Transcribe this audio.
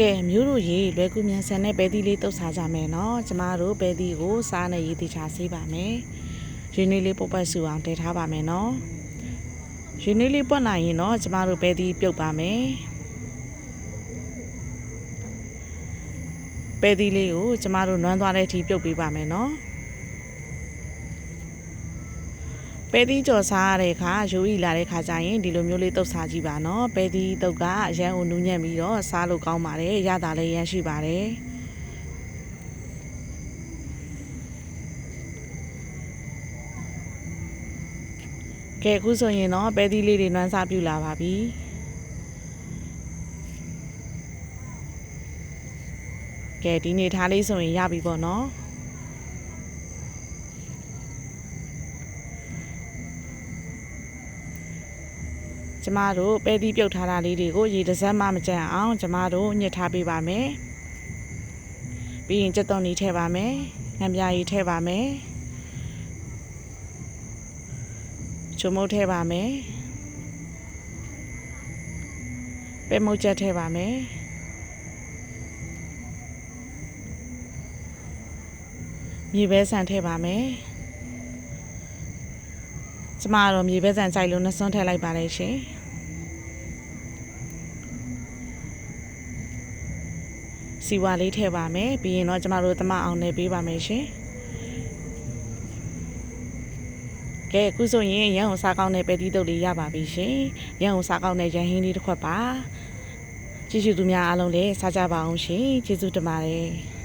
ကဲမျိုးတို့ရေလွယ်ကူမြန်ဆန်တဲ့ပဲသီးလေးတုတ်စားကြမယ်နော်ကျမတို့ပဲသီးကိုစားနဲ့ရေးတိချာဆေးပါမယ်ရင်းနှီးလေးပုတ်ပတ်စုအောင်တည်ထားပါမယ်နော်ရင်းနှီးလေးပွက်နိုင်ရင်တော့ကျမတို့ပဲသီးပြုတ်ပါမယ်ပဲသီးလေးကိုကျမတို့နွမ်းသွားတဲ့အထိပြုတ်ပေးပါမယ်နော် ပဲသီးကြော်စားရတဲ့အခါရိုးရီလာတဲ့ခါကျရင်ဒီလိုမျိုးလေးတုတ်စားကြည့်ပါနော်ပဲသီးတုတ်ကအရန်ကိုနူးညံ့ပြီးတော့စားလို့ကောင်းပါတယ်ရတာလည်းရမ်းရှိပါတယ်ကဲအခုဆိုရင်တော့ပဲသီးလေးတွေနွမ်းစားပြူလာပါပြီကဲဒီနေထားလေးဆိုရင်ရပြီပေါ့နော် ကျမတို့ပဲသီးပြုတ်ထားတာလေးတွေကိုရေတစ်စက်မှမကြံအောင် ကျမတို့ညှစ်ထားပေးပါမယ်ပြီးရင်ကြက်သွန်နီထည့်ပါမယ်ငံပြားရီထည့်ပါမယ်ချုံမုတ်ထည့်ပါမယ်ပဲမုတ်ချက်ထည့်ပါမယ်မြေပဲဆန်ထည့်ပါမယ်ကျမကတော့မြေပဲဆန်ကြိုက်လို့နှစွန်းထည့်လိုက်ပါလေရှင် စီဝါလေးထည့်ပါမယ်ပြီးရင်တော့ကျမတို့သမအောင်နေပေးပါမယ်ရှင်ကဲအခုဆိုရင်ရန်ကိုစားကောင်းတဲ့ပဲတီးတုပ်လေးရပါပြီရှင်ရန်ကိုစားကောင်းတဲ့ရန်ဟင်းလေးတစ်ခွက်ပါကြည့်ရှုသူများအားလုံးလည်းစားကြပါအောင်ရှင်ကျေးဇူးတင်ပါတယ်